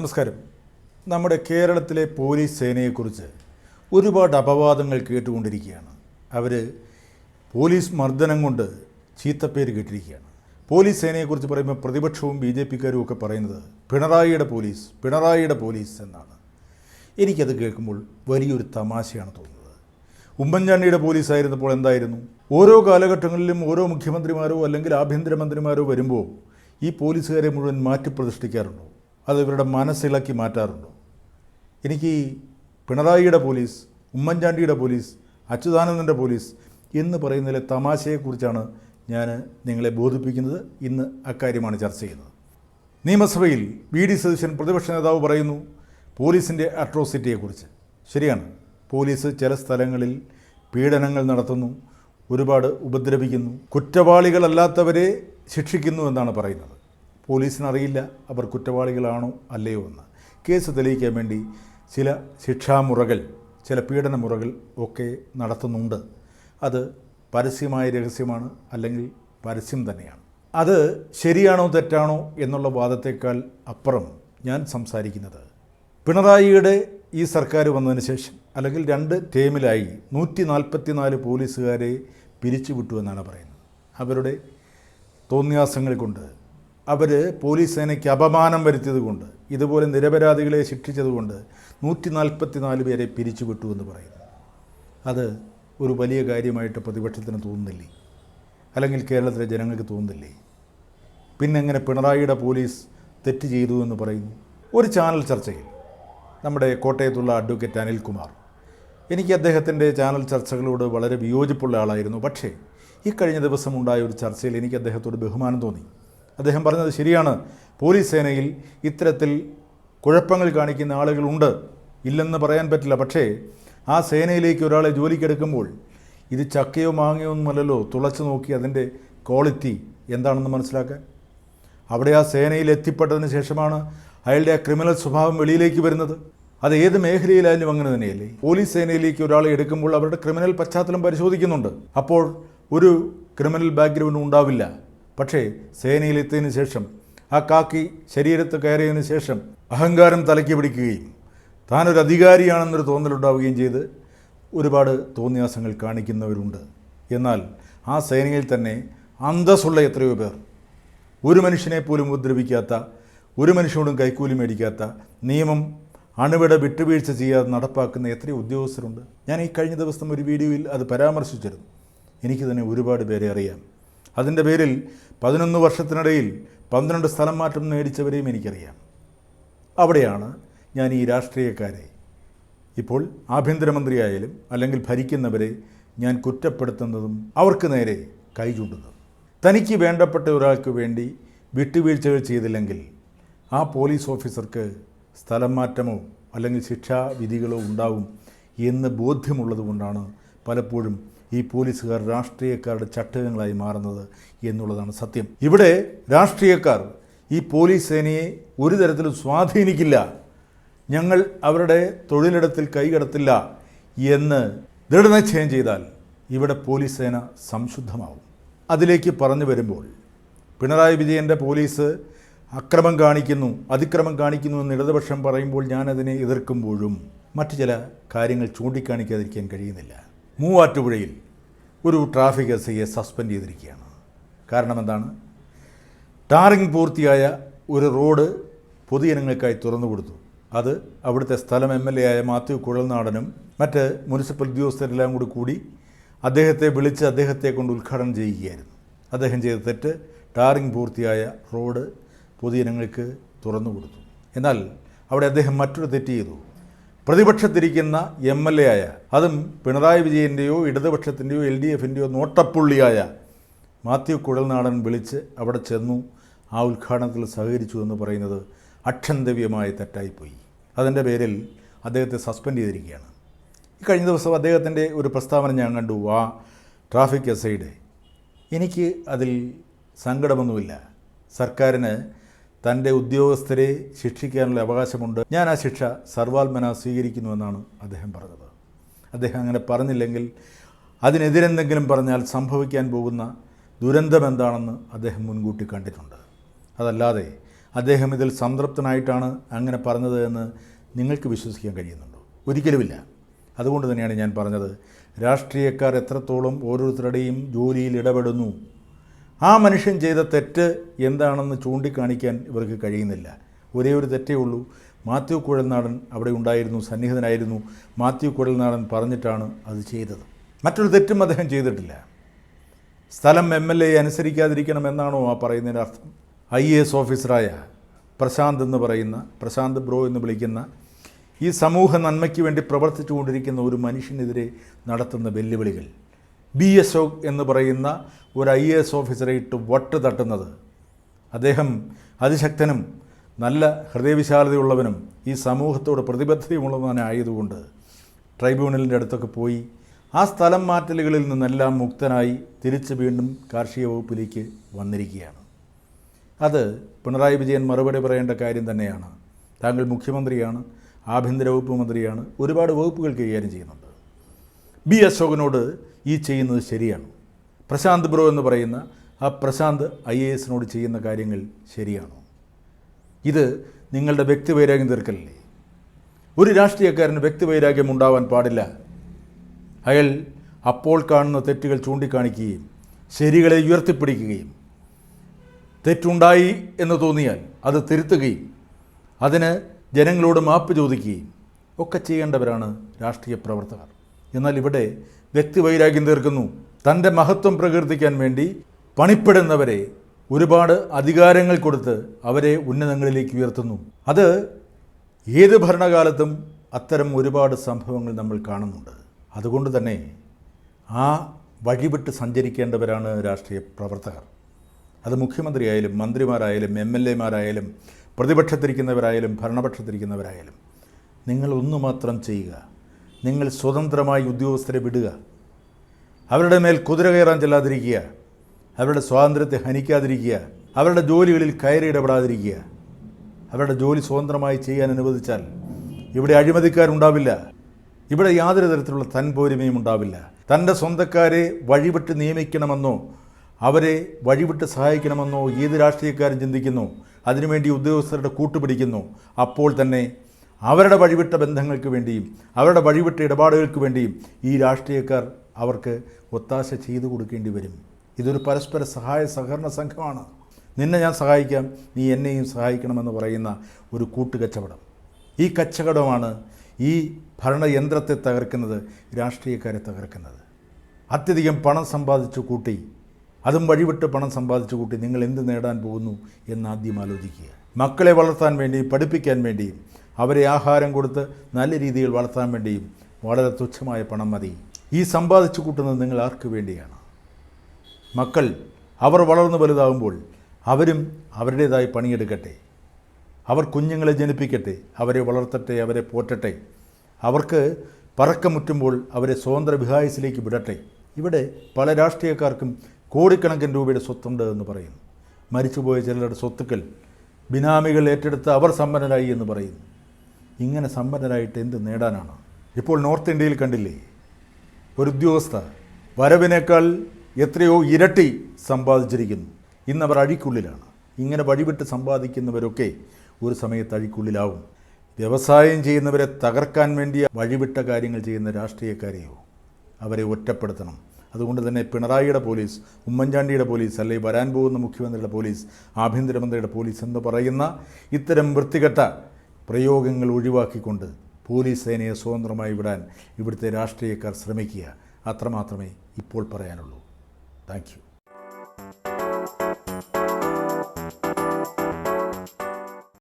നമസ്കാരം. നമ്മുടെ കേരളത്തിലെ പോലീസ് സേനയെക്കുറിച്ച് ഒരുപാട് അപവാദങ്ങൾ കേട്ടുകൊണ്ടിരിക്കുകയാണ്. അവർ പോലീസ് മർദ്ദനം കൊണ്ട് ചീത്തപ്പേര് കേട്ടിരിക്കുകയാണ്. പോലീസ് സേനയെക്കുറിച്ച് പറയുമ്പോൾ പ്രതിപക്ഷവും ബി ജെ പിക്കാരും ഒക്കെ പറയുന്നത് പിണറായിയുടെ പോലീസ് പിണറായിയുടെ പോലീസ് എന്നാണ്. എനിക്കത് കേൾക്കുമ്പോൾ വലിയൊരു തമാശയാണ് തോന്നുന്നത്. ഉമ്മൻചാണ്ടിയുടെ പോലീസ് ആയിരുന്നപ്പോൾ എന്തായിരുന്നു? ഓരോ കാലഘട്ടങ്ങളിലും ഓരോ മുഖ്യമന്ത്രിമാരോ അല്ലെങ്കിൽ ആഭ്യന്തരമന്ത്രിമാരോ വരുമ്പോൾ ഈ പോലീസുകാരെ മുഴുവൻ മാറ്റി പ്രതിഷ്ഠിക്കാറുണ്ടോ അത് ഇവരുടെ മനസ്സിളക്കി മാറ്റാറുണ്ടോ. എനിക്ക് പിണറായിയുടെ പോലീസ് ഉമ്മൻചാണ്ടിയുടെ പോലീസ് അച്യുതാനന്ദന്റെ പോലീസ് എന്ന് പറയുന്നതിലെ തമാശയെക്കുറിച്ചാണ് ഞാൻ നിങ്ങളെ ബോധിപ്പിക്കുന്നത്. ഇന്ന് അക്കാര്യമാണ് ചർച്ച ചെയ്യുന്നത്. നിയമസഭയിൽ വി ഡി സതീശൻ പ്രതിപക്ഷ നേതാവ് പറയുന്നു പോലീസിന്റെ അട്രോസിറ്റിയെക്കുറിച്ച്. ശരിയാണ്. പോലീസ് ചില സ്ഥലങ്ങളിൽ പീഡനങ്ങൾ നടത്തുന്നു ഒരുപാട് ഉപദ്രവിക്കുന്നു കുറ്റവാളികളല്ലാത്തവരെ ശിക്ഷിക്കുന്നു എന്നാണ് പറയുന്നത്. പോലീസിനറിയില്ല അവർ കുറ്റവാളികളാണോ അല്ലയോ എന്ന്. കേസ് തെളിയിക്കാൻ വേണ്ടി ചില ശിക്ഷാമുറകൾ ചില പീഡനമുറകൾ ഒക്കെ നടത്തുന്നുണ്ട്. അത് പരസ്യമായ രഹസ്യമാണ് അല്ലെങ്കിൽ പരസ്യം തന്നെയാണ്. അത് ശരിയാണോ തെറ്റാണോ എന്നുള്ള വാദത്തേക്കാൾ അപ്പുറം ഞാൻ സംസാരിക്കുന്നത്. പിണറായിയുടെ ഈ സർക്കാർ വന്നതിന് ശേഷം അല്ലെങ്കിൽ രണ്ട് ടേമിലായി നൂറ്റി നാൽപ്പത്തി നാല് പോലീസുകാരെ പിരിച്ചുവിട്ടു എന്നാണ് പറയുന്നത്. അവരുടെ തോന്നിയാസങ്ങൾ കൊണ്ട് അവർ പോലീസ് സേനയ്ക്ക് അപമാനം വരുത്തിയത് കൊണ്ട് ഇതുപോലെ നിരപരാധികളെ ശിക്ഷിച്ചതുകൊണ്ട് നൂറ്റി നാൽപ്പത്തി നാല് പേരെ പിരിച്ചുവിട്ടു എന്ന് പറയുന്നു. അത് ഒരു വലിയ കാര്യമായിട്ട് പ്രതിപക്ഷത്തിന് തോന്നുന്നില്ലേ? അല്ലെങ്കിൽ കേരളത്തിലെ ജനങ്ങൾക്ക് തോന്നുന്നില്ലേ? പിന്നെങ്ങനെ പിണറായിയുടെ പോലീസ് തെറ്റ് ചെയ്തു എന്ന് പറയുന്നു? ഒരു ചാനൽ ചർച്ചയിൽ നമ്മുടെ കോട്ടയത്തുള്ള അഡ്വക്കേറ്റ് അനിൽകുമാർ. എനിക്ക് അദ്ദേഹത്തിന്റെ ചാനൽ ചർച്ചകളോട് വളരെ വിയോജിപ്പുള്ള ആളായിരുന്നു. പക്ഷേ ഈ കഴിഞ്ഞ ദിവസം ഉണ്ടായ ഒരു ചർച്ചയിൽ എനിക്ക് അദ്ദേഹത്തോട് ബഹുമാനം തോന്നി. അദ്ദേഹം പറഞ്ഞത് ശരിയാണ്. പോലീസ് സേനയിൽ ഇത്തരത്തിൽ കുഴപ്പങ്ങൾ കാണിക്കുന്ന ആളുകളുണ്ട് ഇല്ലെന്ന് പറയാൻ പറ്റില്ല. പക്ഷേ ആ സേനയിലേക്ക് ഒരാളെ ജോലിക്കെടുക്കുമ്പോൾ ഇത് ചക്കയോ മാങ്ങയോ ഒന്നുമല്ലല്ലോ. തുളച്ചു നോക്കി അതിന്റെ ക്വാളിറ്റി എന്താണെന്ന് മനസ്സിലാക്കാൻ. അവിടെ ആ സേനയിൽ എത്തിപ്പെട്ടതിന് ശേഷമാണ് അയാളുടെ ആ ക്രിമിനൽ സ്വഭാവം വെളിയിലേക്ക് വരുന്നത്. അത് ഏത് മേഖലയിലായാലും അങ്ങനെ തന്നെയല്ലേ? പോലീസ് സേനയിലേക്ക് ഒരാളെ എടുക്കുമ്പോൾ അവരുടെ ക്രിമിനൽ പശ്ചാത്തലം പരിശോധിക്കുന്നുണ്ട്. അപ്പോൾ ഒരു ക്രിമിനൽ ബാക്ക്ഗ്രൗണ്ട് ഉണ്ടാവില്ല. പക്ഷേ സേനയിലെത്തിയതിന് ശേഷം ആ കാക്കി ശരീരത്ത് കയറിയതിനു ശേഷം അഹങ്കാരം തലയ്ക്ക് പിടിക്കുകയും താനൊരു അധികാരിയാണെന്നൊരു തോന്നലുണ്ടാവുകയും ചെയ്ത് ഒരുപാട് തോന്നിയാസങ്ങൾ കാണിക്കുന്നവരുണ്ട്. എന്നാൽ ആ സേനയിൽ തന്നെ അന്തസ്സുള്ള എത്രയോ പേർ. ഒരു മനുഷ്യനെ പോലും ഉപദ്രവിക്കാത്ത ഒരു മനുഷ്യനോടും കൈക്കൂലി മേടിക്കാത്ത നിയമം അണുവിട വിട്ടുവീഴ്ച ചെയ്യാതെ നടപ്പാക്കുന്ന എത്രയോ ഉദ്യോഗസ്ഥരുണ്ട്. ഞാൻ ഈ കഴിഞ്ഞ ദിവസം ഒരു വീഡിയോയിൽ അത് പരാമർശിച്ചിരുന്നു. എനിക്ക് തന്നെ ഒരുപാട് പേരെ അറിയാം. അതിന്റെ പേരിൽ പതിനൊന്ന് വർഷത്തിനിടയിൽ പന്ത്രണ്ട് സ്ഥലം മാറ്റം നേടിച്ചവരെയും എനിക്കറിയാം. അവിടെയാണ് ഞാൻ ഈ രാഷ്ട്രീയക്കാരെ ഇപ്പോൾ ആഭ്യന്തരമന്ത്രിയായാലും അല്ലെങ്കിൽ ഭരിക്കുന്നവരെ ഞാൻ കുറ്റപ്പെടുത്തുന്നതും അവർക്ക് നേരെ കൈ ചൂണ്ടുന്നതും തനിക്ക് വേണ്ടപ്പെട്ട ഒരാൾക്ക് വേണ്ടി വിട്ടുവീഴ്ചകൾ ചെയ്തില്ലെങ്കിൽ ആ പോലീസ് ഓഫീസർക്ക് സ്ഥലം മാറ്റമോ അല്ലെങ്കിൽ ശിക്ഷാവിധികളോ ഉണ്ടാവും എന്ന് ബോധ്യമുള്ളതുകൊണ്ടാണ് പലപ്പോഴും ഈ പോലീസുകാർ രാഷ്ട്രീയക്കാരുടെ ചട്ടകങ്ങളായി മാറുന്നത് എന്നുള്ളതാണ് സത്യം. ഇവിടെ രാഷ്ട്രീയക്കാർ ഈ പോലീസ് സേനയെ ഒരു തരത്തിലും സ്വാധീനിക്കില്ല. ഞങ്ങൾ അവരുടെ തൊഴിലിടത്തിൽ കൈകടത്തില്ല എന്ന് ദൃഢനിശ്ചയം ചെയ്താൽ ഇവിടെ പോലീസ് സേന സംശുദ്ധമാവും. അതിലേക്ക് പറഞ്ഞു വരുമ്പോൾ പിണറായി വിജയന്റെ പോലീസ് അക്രമം കാണിക്കുന്നു അതിക്രമം കാണിക്കുന്നു എന്ന് ഇടതുപക്ഷം പറയുമ്പോൾ ഞാനതിനെ എതിർക്കുമ്പോഴും മറ്റു ചില കാര്യങ്ങൾ ചൂണ്ടിക്കാണിക്കാതിരിക്കാൻ കഴിയുന്നില്ല. മൂവാറ്റുപുഴയിൽ ഒരു ട്രാഫിക് എസ് ഐയെ സസ്പെൻഡ് ചെയ്തിരിക്കുകയാണ്. കാരണം എന്താണ്? ടാറിംഗ് പൂർത്തിയായ ഒരു റോഡ് പൊതുജനങ്ങൾക്കായി തുറന്നു കൊടുത്തു. അത് അവിടുത്തെ സ്ഥലം എം എൽ എ ആയ മാത്യു കുഴൽനാടനും മറ്റ് മുനിസിപ്പൽ ഉദ്യോഗസ്ഥരെല്ലാം കൂടി കൂടി അദ്ദേഹത്തെ വിളിച്ച് അദ്ദേഹത്തെ കൊണ്ട് ഉദ്ഘാടനം ചെയ്യുകയായിരുന്നു. അദ്ദേഹം ചെയ്ത തെറ്റ് ടാറിംഗ് പൂർത്തിയായ റോഡ് പൊതുജനങ്ങൾക്ക് തുറന്നു കൊടുത്തു. എന്നാൽ അവിടെ അദ്ദേഹം മറ്റൊരു തെറ്റ് ചെയ്തു. പ്രതിപക്ഷത്തിരിക്കുന്ന എം എൽ എ ആയ അതും പിണറായി വിജയന്റെയോ ഇടതുപക്ഷത്തിന്റെയോ എൽ ഡി എഫിന്റെയോ നോട്ടപ്പുള്ളിയായ മാത്യു കുഴൽനാടൻ വിളിച്ച് അവിടെ ചെന്നു ആ ഉദ്ഘാടനത്തിൽ സഹകരിച്ചു എന്ന് പറയുന്നത് അക്ഷന്തവ്യമായ തെറ്റായിപ്പോയി. അതിന്റെ പേരിൽ അദ്ദേഹത്തെ സസ്പെൻഡ് ചെയ്തിരിക്കുകയാണ്. ഈ കഴിഞ്ഞ ദിവസം അദ്ദേഹത്തിന്റെ ഒരു പ്രസ്താവന ഞാൻ കണ്ടു ആ ട്രാഫിക് എസ് ഐയുടെ എനിക്ക് അതിൽ സങ്കടമൊന്നുമില്ല. സർക്കാരിന് തന്റെ ഉദ്യോഗസ്ഥരെ ശിക്ഷിക്കാനുള്ള അവകാശമുണ്ട്. ഞാൻ ആ ശിക്ഷ സർവാത്മന സ്വീകരിക്കുന്നുവെന്നാണ് അദ്ദേഹം പറഞ്ഞത്. അദ്ദേഹം അങ്ങനെ പറഞ്ഞില്ലെങ്കിൽ അതിനെതിരെന്തെങ്കിലും പറഞ്ഞാൽ സംഭവിക്കാൻ പോകുന്ന ദുരന്തം എന്താണെന്ന് അദ്ദേഹം മുൻകൂട്ടി കണ്ടിട്ടുണ്ട്. അതല്ലാതെ അദ്ദേഹം ഇതിൽ സംതൃപ്തനായിട്ടാണ് അങ്ങനെ പറഞ്ഞത് എന്ന് നിങ്ങൾക്ക് വിശ്വസിക്കാൻ കഴിയുന്നുണ്ടോ? ഒരിക്കലുമില്ല. അതുകൊണ്ട് തന്നെയാണ് ഞാൻ പറഞ്ഞത്. രാഷ്ട്രീയക്കാർ എത്രത്തോളം ഓരോരുത്തരുടെയും ജോലിയിൽ ഇടപെടുന്നു ആ മനുഷ്യൻ ചെയ്ത തെറ്റ് എന്താണെന്ന് ചൂണ്ടിക്കാണിക്കാൻ ഇവർക്ക് കഴിയുന്നില്ല. ഒരേ ഒരു തെറ്റേ ഉള്ളൂ. മാത്യു കുഴൽനാടൻ അവിടെ ഉണ്ടായിരുന്നു സന്നിഹിതനായിരുന്നു. മാത്യു കുഴൽനാടൻ പറഞ്ഞിട്ടാണ് അത് ചെയ്തത്. മറ്റൊരു തെറ്റും അദ്ദേഹം ചെയ്തിട്ടില്ല. സ്ഥലം എം എൽ എ അനുസരിക്കാതിരിക്കണമെന്നാണോ ആ പറയുന്നതിന്റെ അർത്ഥം? ഐ എ എസ് ഓഫീസറായ പ്രശാന്ത് എന്ന് പറയുന്ന പ്രശാന്ത് ബ്രോ എന്ന് വിളിക്കുന്ന ഈ സമൂഹ നന്മയ്ക്ക് വേണ്ടി പ്രവർത്തിച്ചു കൊണ്ടിരിക്കുന്ന ഒരു മനുഷ്യനെതിരെ നടത്തുന്ന വെല്ലുവിളികൾ. ബി എസ് ഒ എന്ന് പറയുന്ന ഒരു ഐ എ എസ് ഓഫീസറെ ഇട്ട് വട്ട് തട്ടുന്നത്. അദ്ദേഹം അതിശക്തനും നല്ല ഹൃദയവിശാലതയുള്ളവനും ഈ സമൂഹത്തോട് പ്രതിബദ്ധതയുള്ളവനായതുകൊണ്ട് ട്രൈബ്യൂണലിന്റെ അടുത്തൊക്കെ പോയി ആ സ്ഥലം മാറ്റലുകളിൽ നിന്നെല്ലാം മുക്തനായി തിരിച്ച് വീണ്ടും കാർഷിക വകുപ്പിലേക്ക് വന്നിരിക്കുകയാണ്. അത് പിണറായി വിജയൻ മറുപടി പറയേണ്ട കാര്യം തന്നെയാണ്. താങ്കൾ മുഖ്യമന്ത്രിയാണ് ആഭ്യന്തര വകുപ്പ് മന്ത്രിയാണ് ഒരുപാട് വകുപ്പുകൾ കൈകാര്യം ചെയ്യുന്നുണ്ട്. ബി അശോകനോട് ഈ ചെയ്യുന്നത് ശരിയാണ്. പ്രശാന്ത് ബ്രോ എന്ന് പറയുന്ന ആ പ്രശാന്ത് ഐ എ എസിനോട് ചെയ്യുന്ന കാര്യങ്ങൾ ശരിയാണോ? ഇത് നിങ്ങളുടെ വ്യക്തിവൈരാഗ്യം തീർക്കലല്ലേ? ഒരു രാഷ്ട്രീയക്കാരന് വ്യക്തിവൈരാഗ്യം ഉണ്ടാവാൻ പാടില്ല. അയാൾ അപ്പോൾ കാണുന്ന തെറ്റുകൾ ചൂണ്ടിക്കാണിക്കുകയും ശരികളെ ഉയർത്തിപ്പിടിക്കുകയും തെറ്റുണ്ടായി എന്ന് തോന്നിയാൽ അത് തിരുത്തുകയും അതിന് ജനങ്ങളോട് മാപ്പ് ചോദിക്കുകയും ഒക്കെ ചെയ്യേണ്ടവരാണ് രാഷ്ട്രീയ പ്രവർത്തകർ. എന്നാൽ ഇവിടെ വ്യക്തി വൈരാഗ്യം തീർക്കുന്നു. തന്റെ മഹത്വം പ്രകീർത്തിക്കാൻ വേണ്ടി പണിപ്പെടുന്നവരെ ഒരുപാട് അധികാരങ്ങൾ കൊടുത്ത് അവരെ ഉന്നതങ്ങളിലേക്ക് ഉയർത്തുന്നു. അത് ഏത് ഭരണകാലത്തും അത്തരം ഒരുപാട് സംഭവങ്ങൾ നമ്മൾ കാണുന്നുണ്ട്. അതുകൊണ്ട് തന്നെ ആ വഴിവിട്ട് സഞ്ചരിക്കേണ്ടവരാണ് രാഷ്ട്രീയ പ്രവർത്തകർ. അത് മുഖ്യമന്ത്രിയായാലും മന്ത്രിമാരായാലും എം എൽ എമാരായാലും പ്രതിപക്ഷത്തിരിക്കുന്നവരായാലും ഭരണപക്ഷത്തിരിക്കുന്നവരായാലും നിങ്ങൾ ഒന്നു മാത്രം ചെയ്യുക. നിങ്ങൾ സ്വതന്ത്രമായി ഉദ്യോഗസ്ഥരെ വിടുക. അവരുടെ മേൽ കുതിര കയറാൻ ചെല്ലാതിരിക്കുക. അവരുടെ സ്വാതന്ത്ര്യത്തെ ഹനിക്കാതിരിക്കുക. അവരുടെ ജോലികളിൽ കയറി ഇടപെടാതിരിക്കുക. അവരുടെ ജോലി സ്വതന്ത്രമായി ചെയ്യാൻ അനുവദിച്ചാൽ ഇവിടെ അഴിമതിക്കാരുണ്ടാവില്ല. ഇവിടെ യാതൊരു തരത്തിലുള്ള തൻപോരിമയും ഉണ്ടാവില്ല. തന്റെ സ്വന്തക്കാരെ വഴിവിട്ട് നിയമിക്കണമെന്നോ അവരെ വഴിവിട്ട് സഹായിക്കണമെന്നോ ഏത് രാഷ്ട്രീയക്കാരും ചിന്തിക്കുന്നു അതിനുവേണ്ടി ഉദ്യോഗസ്ഥരുടെ കൂട്ടുപിടിക്കുന്നു അപ്പോൾ തന്നെ അവരുടെ വഴിവിട്ട ബന്ധങ്ങൾക്ക് വേണ്ടിയും അവരുടെ വഴിവിട്ട ഇടപാടുകൾക്ക് വേണ്ടിയും ഈ രാഷ്ട്രീയക്കാർ അവർക്ക് ഒത്താശ ചെയ്തു കൊടുക്കേണ്ടി വരും. ഇതൊരു പരസ്പര സഹായ സഹകരണ സംഘമാണ്. നിന്നെ ഞാൻ സഹായിക്കാം നീ എന്നെയും സഹായിക്കണമെന്ന് പറയുന്ന ഒരു കൂട്ടുകച്ചവടം. ഈ കച്ചവടമാണ് ഈ ഭരണയന്ത്രത്തെ തകർക്കുന്നത് രാഷ്ട്രീയക്കാരെ തകർക്കുന്നത്. അത്യധികം പണം സമ്പാദിച്ചു കൂട്ടി അതും വഴിവിട്ട് പണം സമ്പാദിച്ചു കൂട്ടി നിങ്ങൾ എന്ത് നേടാൻ പോകുന്നു എന്ന് ആദ്യം ആലോചിക്കുക. മക്കളെ വളർത്താൻ വേണ്ടിയും പഠിപ്പിക്കാൻ വേണ്ടിയും അവരെ ആഹാരം കൊടുത്ത് നല്ല രീതിയിൽ വളർത്താൻ വേണ്ടിയും വളരെ തുച്ഛമായ പണം മതി. ഈ സമ്പാദിച്ചു കൂട്ടുന്നത് നിങ്ങൾ ആർക്ക് വേണ്ടിയാണ്? മക്കൾ അവർ വളർന്നു വലുതാകുമ്പോൾ അവരും അവരുടേതായി പണിയെടുക്കട്ടെ. അവർ കുഞ്ഞുങ്ങളെ ജനിപ്പിക്കട്ടെ അവരെ വളർത്തട്ടെ അവരെ പോറ്റട്ടെ. അവർക്ക് പറക്കമുറ്റുമ്പോൾ അവരെ സ്വതന്ത്ര വിഹായസിലേക്ക് വിടട്ടെ. ഇവിടെ പല രാഷ്ട്രീയക്കാർക്കും കോടിക്കണക്കിന് രൂപയുടെ സ്വത്തുണ്ട് എന്ന് പറയുന്നു. മരിച്ചുപോയ ചിലരുടെ സ്വത്തുക്കൾ ബിനാമികൾ ഏറ്റെടുത്ത് അവർ സമ്പന്നരായി എന്ന് പറയുന്നു. ഇങ്ങനെ സമ്പന്നരായിട്ട് എന്ത് നേടാനാണ്? ഇപ്പോൾ നോർത്ത് ഇന്ത്യയിൽ കണ്ടില്ലേ? ഒരു ഉദ്യോഗസ്ഥ വരവിനേക്കാൾ എത്രയോ ഇരട്ടി സമ്പാദിച്ചിരിക്കുന്നു. ഇന്നവർ അഴിക്കുള്ളിലാണ്. ഇങ്ങനെ വഴിവിട്ട് സമ്പാദിക്കുന്നവരൊക്കെ ഒരു സമയത്ത് അഴിക്കുള്ളിലാവും. വ്യവസായം ചെയ്യുന്നവരെ തകർക്കാൻ വേണ്ടി വഴിവിട്ട കാര്യങ്ങൾ ചെയ്യുന്ന രാഷ്ട്രീയക്കാരെയോ അവരെ ഒറ്റപ്പെടുത്തണം. അതുകൊണ്ട് തന്നെ പിണറായിയുടെ പോലീസ് ഉമ്മൻചാണ്ടിയുടെ പോലീസ് അല്ലെങ്കിൽ വരാൻ പോകുന്ന മുഖ്യമന്ത്രിയുടെ പോലീസ് ആഭ്യന്തരമന്ത്രിയുടെ പോലീസ് എന്ന് പറയുന്ന ഇത്തരം വൃത്തികെട്ട പ്രയോഗങ്ങൾ ഒഴിവാക്കിക്കൊണ്ട് പോലീസ് സേനയെ സ്വതന്ത്രമായി വിടാൻ ഇവിടുത്തെ രാഷ്ട്രീയക്കാർ ശ്രമിക്കുക. അത്രമാത്രമേ ഇപ്പോൾ പറയാനുള്ളൂ. താങ്ക്